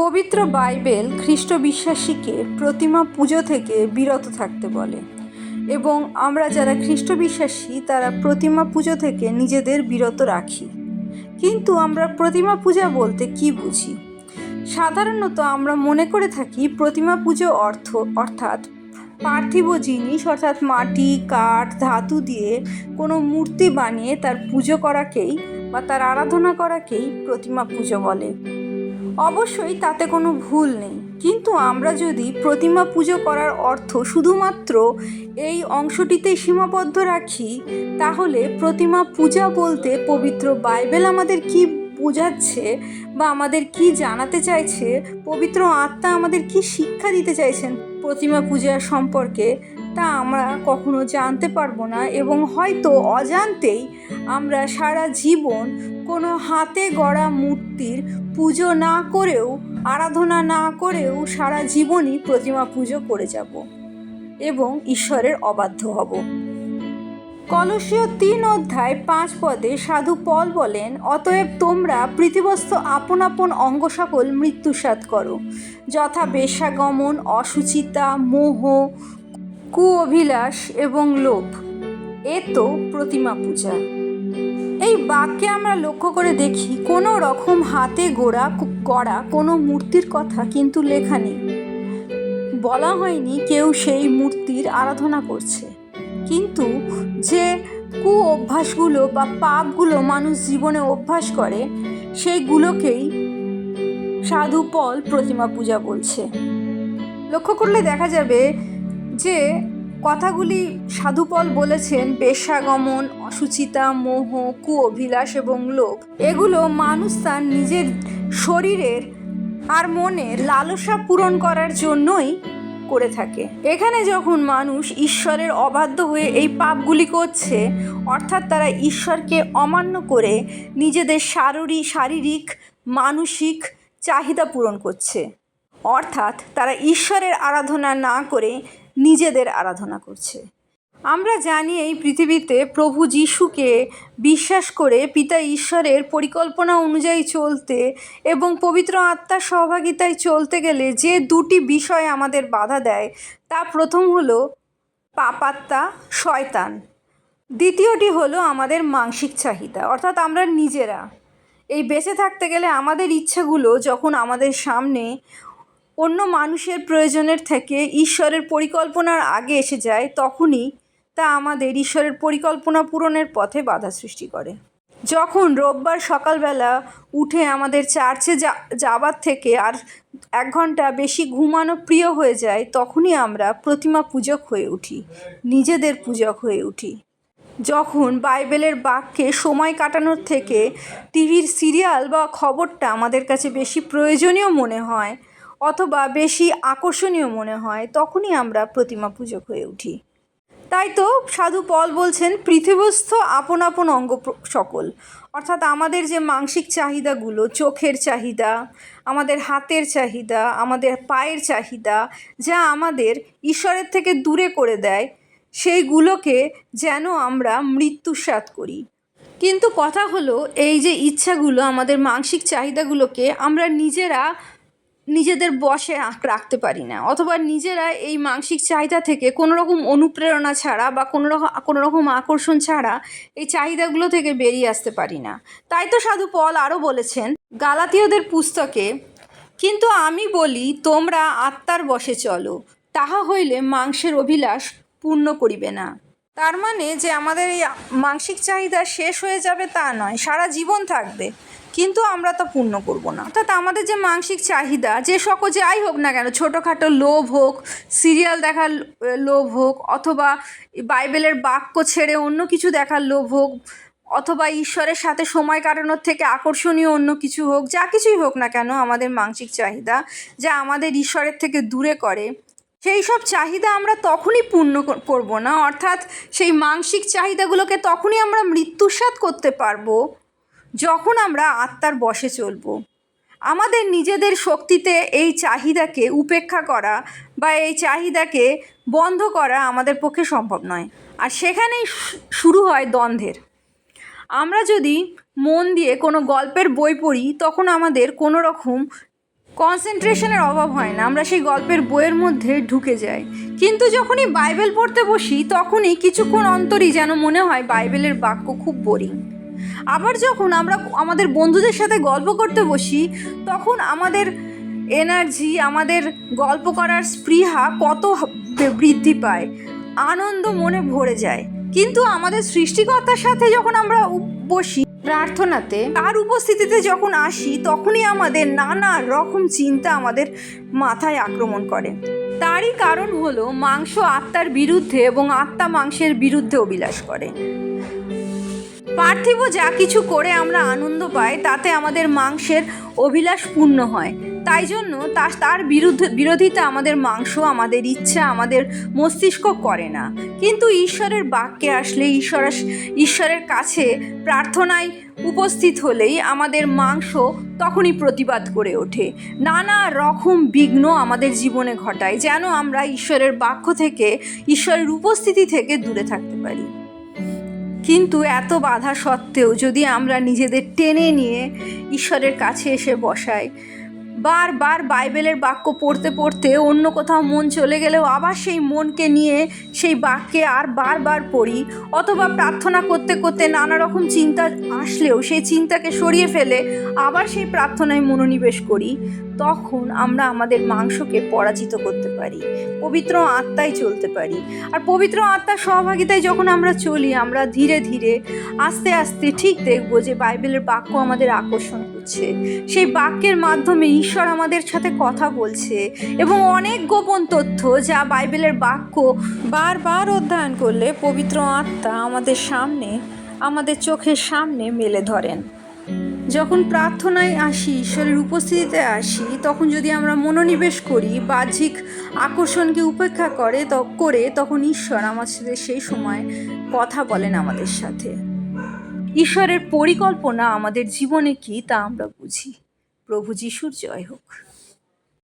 পবিত্র বাইবেল খ্রিস্ট বিশ্বাসীকে প্রতিমা পুজো থেকে বিরত থাকতে বলে এবং আমরা যারা খ্রিস্ট বিশ্বাসী তারা প্রতিমা পুজো থেকে নিজেদের বিরত রাখি। কিন্তু আমরা প্রতিমা পূজা বলতে কি বুঝি? সাধারণত আমরা মনে করে থাকি প্রতিমা পুজো অর্থ, অর্থাৎ পার্থিব জিনিস, অর্থাৎ মাটি, কাঠ, ধাতু দিয়ে কোনো মূর্তি বানিয়ে তার পুজো করাকেই বা তার আরাধনা করাকেই প্রতিমা পুজো বলে। অবশ্যই তাতে কোনো ভুল নেই। কিন্তু আমরা যদি প্রতিমা পুজো করার অর্থ শুধুমাত্র এই অংশটিতে সীমাবদ্ধ রাখি, তাহলে প্রতিমা পূজা বলতে পবিত্র বাইবেল আমাদের কি বোঝাচ্ছে বা আমাদের কি জানাতে চাইছে, পবিত্র আত্মা আমাদের কি শিক্ষা দিতে চাইছেন প্রতিমা পূজা সম্পর্কে তা আমরা কখনো জানতে পারব না এবং হয়তো অজান্তেই আমরা সারা জীবন কোনো হাতে গড়া মূর্তির পুজো না করেও, আরাধনা না করেও সারা জীবনই প্রতিমা পুজো করে যাব এবং ঈশ্বরের অবাধ্য হব। কলসীয় তিন অধ্যায় পাঁচ পদে সাধু পল বলেন, অতএব তোমরা পৃথিবস্থ আপন আপন অঙ্গ সকল মৃত্যুসাত করো। যথা বেশাগমন অসুচিতা মোহ কু অভিলাষ এবং লোভ, এ তো প্রতিমা পূজা। এই বাক্যে আমরা লক্ষ্য করে দেখি, কোনো রকম হাতে গোড়া করা কোনো মূর্তির কথা কিন্তু লেখা নেই। বলা হয়নি কেউ সেই মূর্তির আরাধনা করছে। কিন্তু যে কু অভ্যাসগুলো বা পাপগুলো মানুষ জীবনে অভ্যাস করে, সেইগুলোকেই সাধু পল প্রতিমা পূজা বলছে। লক্ষ্য করলে দেখা যাবে যে কথাগুলি সাধুপল বলেছেন, পেশাগমন, অসুচিতা, মোহ কু অভিলাষ এবং লোভ, এগুলো মানুষ তার নিজের শরীরের আর মনের লালসা পূরণ করার জন্যই করে থাকে। এখানে যখন মানুষ ঈশ্বরের অবাধ্য হয়ে এই পাপগুলি করছে, অর্থাৎ তারা ঈশ্বরকে অমান্য করে নিজেদের শারীরিক শারীরিক, মানসিক চাহিদা পূরণ করছে। অর্থাৎ তারা ঈশ্বরের আরাধনা না করে নিজেদের আরাধনা করছে। আমরা জানি এই পৃথিবীতে প্রভু যিশুকে বিশ্বাস করে পিতা ঈশ্বরের পরিকল্পনা অনুযায়ী চলতে এবং পবিত্র আত্মার সহভাগিতায় চলতে গেলে যে দুটি বিষয় আমাদের বাধা দেয়, তা প্রথম হলো পাপাত্মা, শয়তান। দ্বিতীয়টি হলো আমাদের মানসিক চাহিদা, অর্থাৎ আমরা নিজেরা। এই বেঁচে থাকতে গেলে আমাদের ইচ্ছাগুলো যখন আমাদের সামনে অন্য মানুষের প্রয়োজনের থেকে ঈশ্বরের পরিকল্পনার আগে এসে যায়, তখনই তা আমাদের ঈশ্বরের পরিকল্পনা পূরণের পথে বাধা সৃষ্টি করে। যখন রোববার সকালবেলা উঠে আমাদের চার্চে যাবার থেকে আর এক ঘণ্টা বেশি ঘুমানো প্রিয় হয়ে যায়, তখনই আমরা প্রতিমা পূজক হয়ে উঠি, নিজেদের পূজক হয়ে উঠি। যখন বাইবেলের বাক্যে সময় কাটানোর থেকে টিভির সিরিয়াল বা খবরটা আমাদের কাছে বেশি প্রয়োজনীয় মনে হয় অথবা বেশি আকর্ষণীয় মনে হয়, তখনই আমরা প্রতিমা পূজক হয়ে উঠি। তাই তো সাধু পল বলছেন, পৃথিবস্থ আপন আপন অঙ্গ সকল। অর্থাৎ আমাদের যে মানসিক চাহিদাগুলো, চোখের চাহিদা, আমাদের হাতের চাহিদা, আমাদের পায়ের চাহিদা, যা আমাদের ঈশ্বরের থেকে দূরে করে দেয়, সেইগুলোকে যেন আমরা মৃত্যুস্বাদ করি। কিন্তু কথা হলো, এই যে ইচ্ছাগুলো, আমাদের মানসিক চাহিদাগুলোকে আমরা নিজেরা নিজেদের বসে রাখতে পারি না। অথবা নিজেরা এই মানসিক চাহিদা থেকে কোনো রকম অনুপ্রেরণা ছাড়া বা কোনো রকম কোনো রকম আকর্ষণ ছাড়া এই চাহিদাগুলো থেকে বেরিয়ে আসতে পারি না। তাই তো সাধু পল আরও বলেছেন, গালাতীয়দের পুস্তকে, কিন্তু আমি বলি, তোমরা আত্মার বসে চলো, তাহা হইলে মাংসের অভিলাষ পূর্ণ করিবে না। তার মানে যে আমাদের এই মানসিক চাহিদা শেষ হয়ে যাবে তা নয়, সারা জীবন থাকবে। কিন্তু আমরা তা পূর্ণ করব না। অর্থাৎ আমাদের যে মানসিক চাহিদা, যে সকল যাই হোক না কেন, ছোটোখাটো লোভ হোক, সিরিয়াল দেখার লোভ হোক, অথবা বাইবেলের বাক্য ছেড়ে অন্য কিছু দেখার লোভ হোক, অথবা ঈশ্বরের সাথে সময় কাটানোর থেকে আকর্ষণীয় অন্য কিছু হোক, যা কিছুই হোক না কেন, আমাদের মানসিক চাহিদা যা আমাদের ঈশ্বরের থেকে দূরে করে, সেই সব চাহিদা আমরা তখনই পূর্ণ করব না। অর্থাৎ সেই মানসিক চাহিদাগুলোকে তখনই আমরা মৃত্যুস্বাদ করতে পারব যখন আমরা আত্মার বসে চলব। আমাদের নিজেদের শক্তিতে এই চাহিদাকে উপেক্ষা করা বা এই চাহিদাকে বন্ধ করা আমাদের পক্ষে সম্ভব নয়। আর সেখানেই শুরু হয় দ্বন্দ্বের। আমরা যদি মন দিয়ে কোনো গল্পের বই পড়ি, তখন আমাদের কোনো রকম কনসেন্ট্রেশনের অভাব হয় না। আমরা সেই গল্পের বইয়ের মধ্যে ঢুকে যাই। কিন্তু যখনই বাইবেল পড়তে বসি, তখনই কিছুক্ষণ অন্তরই যেন মনে হয় বাইবেলের বাক্য খুব বোরিং আবার যখন আমরা আমাদের বন্ধুদের সাথে গল্প করতে বসি তখন আমাদের এনার্জি আমাদের গল্প করার স্পৃহা কত বৃদ্ধি পায়। আনন্দ মনে ভরে যায়। কিন্তু আমাদের সৃষ্টিকর্তার সাথে যখন আমরা বসি প্রার্থনাতে তার উপস্থিতিতে যখন আসি তখনই আমাদের নানা রকম চিন্তা আমাদের মাথায় আক্রমণ করে। তারই কারণ হলো মাংস আত্মার বিরুদ্ধে এবং আত্মা মাংসের বিরুদ্ধে অভিলাষ করে। পার্থিব যা কিছু করে আমরা আনন্দ পাই, তাতে আমাদের মাংসের অভিলাষ পূর্ণ হয়। তাই জন্য তার বিরুদ্ধে, বিরোধিতা আমাদের মাংস, আমাদের ইচ্ছা, আমাদের মস্তিষ্ক করে না। কিন্তু ঈশ্বরের বাক্যে আসলে ঈশ্বর, ঈশ্বরের কাছে প্রার্থনায় উপস্থিত হলেই আমাদের মাংস তখনই প্রতিবাদ করে ওঠে। নানা রকম বিঘ্ন আমাদের জীবনে ঘটায়, যেন আমরা ঈশ্বরের বাক্য থেকে, ঈশ্বরের উপস্থিতি থেকে দূরে থাকতে পারি। কিন্তু এত বাধা সত্ত্বেও যদি আমরা নিজেদের টেনে নিয়ে ঈশ্বরের কাছে এসে বসাই, বারবার বাইবেলের বাক্য পড়তে পড়তে অন্য কোথাও মন চলে গেলেও আবার সেই মনকে নিয়ে সেই বাক্যে আর বারবার পড়ি, অথবা প্রার্থনা করতে করতে নানা রকম চিন্তা আসলেও সেই চিন্তাকে সরিয়ে ফেলে আবার সেই প্রার্থনায় মনোনিবেশ করি। তখন আমরা আমাদের মাংসকে পরাজিত করতে পারি, পবিত্র আত্মায় চলতে পারি। আর পবিত্র আত্মার সহভাগিতায় যখন আমরা চলি, আমরা ধীরে ধীরে, আস্তে আস্তে ঠিক দেখব যে বাইবেলের বাক্য আমাদের আকর্ষণ করছে। সেই বাক্যের মাধ্যমে ঈশ্বর আমাদের সাথে কথা বলছে এবং অনেক গোপন তথ্য যা বাইবেলের বাক্য বারবার অধ্যয়ন করলে পবিত্র আত্মা আমাদের সামনে, আমাদের চোখের সামনে মেলে ধরেন। যখন প্রার্থনায় আসি, ঈশ্বরের উপস্থিতিতে আসি, তখন যদি আমরা মনোনিবেশ করি, বাহ্যিক আকর্ষণকে উপেক্ষা করে ত, করে, তখন ঈশ্বর সাথে সেই সময় কথা বলেন আমাদের সাথে। ঈশ্বরের পরিকল্পনা আমাদের জীবনে কি, তা আমরা বুঝি। প্রভু যিশুর জয় হোক।